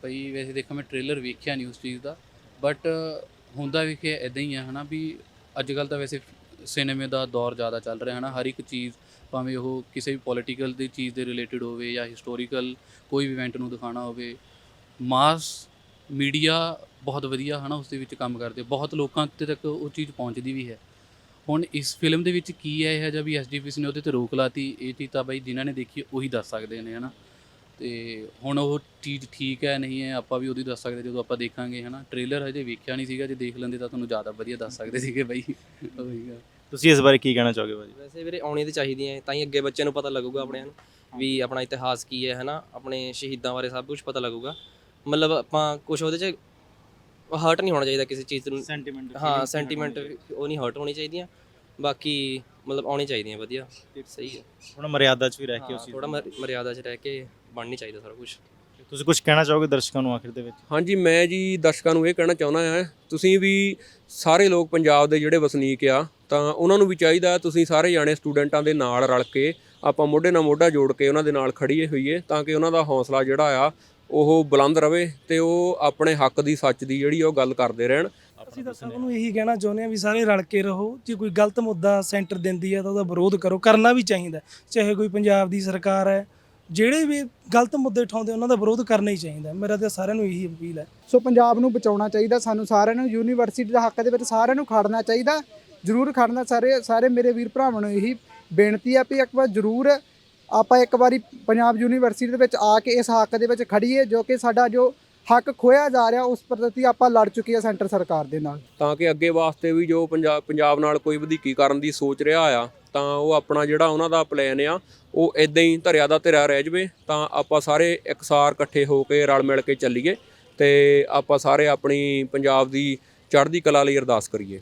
ਬਈ ਵੈਸੇ ਦੇਖਾਂ, ਮੈਂ ਟ੍ਰੇਲਰ ਵੇਖਿਆ ਨਹੀਂ ਉਸ ਚੀਜ਼ ਦਾ। ਬਟ ਹੁੰਦਾ ਵੇਖਿਆ ਇਦਾਂ ਹੀ ਆ, ਹਨਾ, ਵੀ ਅੱਜ ਕੱਲ ਤਾਂ ਵੈਸੇ ਸਿਨੇਮੇ ਦਾ ਦੌਰ ਜ਼ਿਆਦਾ ਚੱਲ ਰਿਹਾ ਹੈ ਨਾ ਹਰ ਇੱਕ ਚੀਜ਼, ਭਾਵੇਂ ਉਹ ਕਿਸੇ ਵੀ ਪੋਲੀਟੀਕਲ ਦੀ ਚੀਜ਼ ਦੇ ਰਿਲੇਟਡ ਹੋਵੇ ਜਾਂ ਹਿਸਟੋਰੀਕਲ ਕੋਈ ਵੀ ਇਵੈਂਟ ਨੂੰ ਦਿਖਾਉਣਾ ਹੋਵੇ ਮਾਸ ਮੀਡੀਆ ਬਹੁਤ ਵਧੀਆ ਹਨਾ ਉਸ ਦੇ ਵਿੱਚ ਕੰਮ ਕਰਦੇ ਬਹੁਤ ਲੋਕਾਂ ਤੇ ਤੱਕ ਉਹ ਚੀਜ਼ ਪਹੁੰਚਦੀ ਵੀ ਹੈ। ਹੁਣ ਇਸ ਫਿਲਮ ਦੇ ਵਿੱਚ ਕੀ ਹੈ ਇਹ ਜਿਹਾ ਵੀ ਐਸਡੀਪੀਸੀ ਨੇ ਉਹਦੇ ਤੇ ਰੋਕ ਲਾਤੀ। ਇਹ ਚੀਜ਼ ਤਾਂ ਬਈ ਜਿਨ੍ਹਾਂ ਨੇ ਦੇਖੀ ਉਹੀ ਦੱਸ ਸਕਦੇ ਨੇ ਹਨਾ। ਤੇ ਹੁਣ ਉਹ ਚੀਜ਼ ਠੀਕ ਹੈ ਨਹੀਂ ਹੈ ਆਪਾਂ ਵੀ ਉਹਦੀ ਦੱਸ ਸਕਦੇ ਜਦੋਂ ਆਪਾਂ ਦੇਖਾਂਗੇ ਹਨਾ। ਟ੍ਰੇਲਰ ਹਜੇ ਵੇਖਿਆ ਨਹੀਂ ਸੀਗਾ ਜੇ ਦੇਖ ਲੈਂਦੇ ਤਾਂ ਤੁਹਾਨੂੰ ਜ਼ਿਆਦਾ ਵਧੀਆ ਦੱਸ ਸਕਦੇ ਸੀਗੇ ਬਈ। ਉਹੀ ਗੱਲ। ਤੁਸੀਂ ਇਸ ਬਾਰੇ ਕੀ ਕਹਿਣਾ ਚਾਹੋਗੇ ਭਾਜੀ ਵੈਸੇ ਵੀਰੇ ਆਉਣੀ ਤੇ ਚਾਹੀਦੀਆਂ ਹੈ, ਤਾਂ ਹੀ ਅੱਗੇ ਬੱਚਿਆਂ ਨੂੰ ਪਤਾ ਲੱਗੂਗਾ ਆਪਣਿਆਂ ਨੂੰ ਵੀ ਆਪਣਾ ਇਤਿਹਾਸ ਕੀ ਹੈ ਹਨਾ। ਆਪਣੇ ਸ਼ਹੀਦਾਂ ਬਾਰੇ ਸਭ ਕੁਝ ਪਤਾ ਲੱਗੂਗਾ। ਮਤਲਬ ਆਪਾਂ ਕੁਝ ਉਹਦੇ ਚ ਹਰਟ ਨਹੀਂ ਹੋਣਾ ਚਾਹੀਦਾ ਕਿਸੇ ਚੀਜ਼ ਨੂੰ। ਸੈਂਟੀਮੈਂਟ ਹਾਂ ਸੈਂਟੀਮੈਂਟ ਉਹ ਨਹੀਂ ਹਰਟ ਹੋਣੀ ਚਾਹੀਦੀਆਂ। ਬਾਕੀ ਮਤਲਬ ਆਉਣੀ ਚਾਹੀਦੀਆਂ ਵਧੀਆ। ਸਹੀ ਹੈ ਥੋੜਾ ਮਰਿਆਦਾ 'ਚ ਵੀ ਰਹਿ ਕੇ ਉਸ ਚੀਜ਼ ਥੋੜਾ ਮਰਿਆਦਾ 'ਚ ਰਹਿ ਕੇ ਬਣਨੀ ਚਾਹੀਦਾ ਸਾਰਾ ਕੁਝ ਤੁਸੀਂ ਕੁਝ ਕਹਿਣਾ ਚਾਹੋਗੇ ਦਰਸ਼ਕਾਂ ਨੂੰ ਆਖਿਰ ਦੇ ਵਿੱਚ? ਹਾਂਜੀ ਮੈਂ ਜੀ ਦਰਸ਼ਕਾਂ ਨੂੰ ਇਹ ਕਹਿਣਾ ਚਾਹੁੰਦਾ ਹਾਂ ਤੁਸੀਂ ਵੀ ਸਾਰੇ ਲੋਕ ਪੰਜਾਬ ਦੇ ਜਿਹੜੇ ਵਸਨੀਕ ਆ ਤਾਂ ਉਹਨਾਂ ਨੂੰ ਵੀ ਚਾਹੀਦਾ ਤੁਸੀਂ ਸਾਰੇ ਜਾਣੇ ਸਟੂਡੈਂਟਾਂ ਦੇ ਨਾਲ ਰਲ ਕੇ ਆਪਾਂ ਮੋਢੇ ਨਾਲ ਮੋਢਾ ਜੋੜ ਕੇ ਉਹਨਾਂ ਦੇ ਨਾਲ ਖੜੀਏ ਹੋਈਏ ਤਾਂ ਕਿ ਉਹਨਾਂ ਦਾ ਹੌਸਲਾ ਜਿਹੜਾ ਆ ਉਹ ਬੁਲੰਦ ਰਵੇ ਤੇ ਉਹ ਆਪਣੇ ਹੱਕ ਦੀ ਸੱਚ ਦੀ ਜਿਹੜੀ ਉਹ ਗੱਲ ਕਰਦੇ ਰਹਿਣ। ਅਸੀਂ ਤਾਂ ਸਭ ਨੂੰ ਇਹੀ ਕਹਿਣਾ ਚਾਹੁੰਦੇ ਆ ਵੀ ਸਾਰੇ ਰਲ ਕੇ ਰਹੋ। ਜੇ ਕੋਈ ਗਲਤ ਮੁੱਦਾ ਸੈਂਟਰ ਦਿੰਦੀ ਹੈ ਤਾਂ ਉਹਦਾ ਵਿਰੋਧ ਕਰੋ। ਕਰਨਾ ਵੀ ਚਾਹੀਦਾ ਚਾਹੇ ਕੋਈ ਪੰਜਾਬ ਦੀ ਸਰਕਾਰ ਹੈ ਜਿਹੜੇ ਵੀ ਗਲਤ ਮੁੱਦੇ ਉਠਾਉਂਦੇ ਉਹਨਾਂ ਦਾ ਵਿਰੋਧ ਕਰਨਾ ਹੀ ਚਾਹੀਦਾ ਮੇਰਾ ਤਾਂ ਸਾਰਿਆਂ ਨੂੰ ਇਹੀ ਅਪੀਲ ਹੈ। ਸੋ ਪੰਜਾਬ ਨੂੰ ਬਚਾਉਣਾ ਚਾਹੀਦਾ। ਸਾਨੂੰ ਸਾਰਿਆਂ ਨੂੰ ਯੂਨੀਵਰਸਿਟੀ ਦੇ ਹੱਕ ਦੇ ਵਿੱਚ ਸਾਰਿਆਂ ਨੂੰ ਖੜਨਾ ਚਾਹੀਦਾ। ਜ਼ਰੂਰ ਖੜਨਾ। ਸਾਰੇ ਸਾਰੇ ਮੇਰੇ ਵੀਰ ਭਰਾਵਾਂ ਨੂੰ ਇਹੀ ਬੇਨਤੀ ਆ ਵੀ ਇੱਕ ਵਾਰ ਜ਼ਰੂਰ ਆਪਾਂ ਇੱਕ ਵਾਰੀ ਪੰਜਾਬ ਯੂਨੀਵਰਸਿਟੀ ਦੇ ਵਿੱਚ ਆ ਕੇ ਇਸ ਹੱਕ ਦੇ ਵਿੱਚ ਖੜੀਏ ਜੋ ਕਿ ਸਾਡਾ ਜੋ ਹੱਕ ਖੋਇਆ ਜਾ ਰਿਹਾ ਉਸ ਪ੍ਰਤੀ ਆਪਾਂ ਲੜ ਚੁੱਕੀ ਆ ਸੈਂਟਰ ਸਰਕਾਰ ਦੇ ਨਾਲ। ਤਾਂ ਕਿ ਅੱਗੇ ਵਾਸਤੇ ਵੀ ਜੋ ਪੰਜਾਬ ਪੰਜਾਬ ਨਾਲ ਕੋਈ ਵਧੀਕੀ ਕਰਨ ਦੀ ਸੋਚ ਰਿਹਾ ਆ, ਤਾਂ ਉਹ ਆਪਣਾ ਜਿਹੜਾ ਉਹਨਾਂ ਦਾ ਪਲਾਨ ਆ, ਉਹ ਇਦਾਂ ਹੀ ਧਰਿਆ ਦਾ ਧਰਿਆ ਰਹਿ ਜਵੇ, ਤਾਂ ਆਪਾਂ ਸਾਰੇ ਇਕਸਾਰ ਇਕੱਠੇ ਹੋ ਕੇ ਰਲ ਮਿਲ ਕੇ ਚੱਲੀਏ ਤੇ ਆਪਾਂ ਸਾਰੇ ਆਪਣੀ ਪੰਜਾਬ ਦੀ ਚੜ੍ਹਦੀ ਕਲਾ ਲਈ ਅਰਦਾਸ ਕਰੀਏ।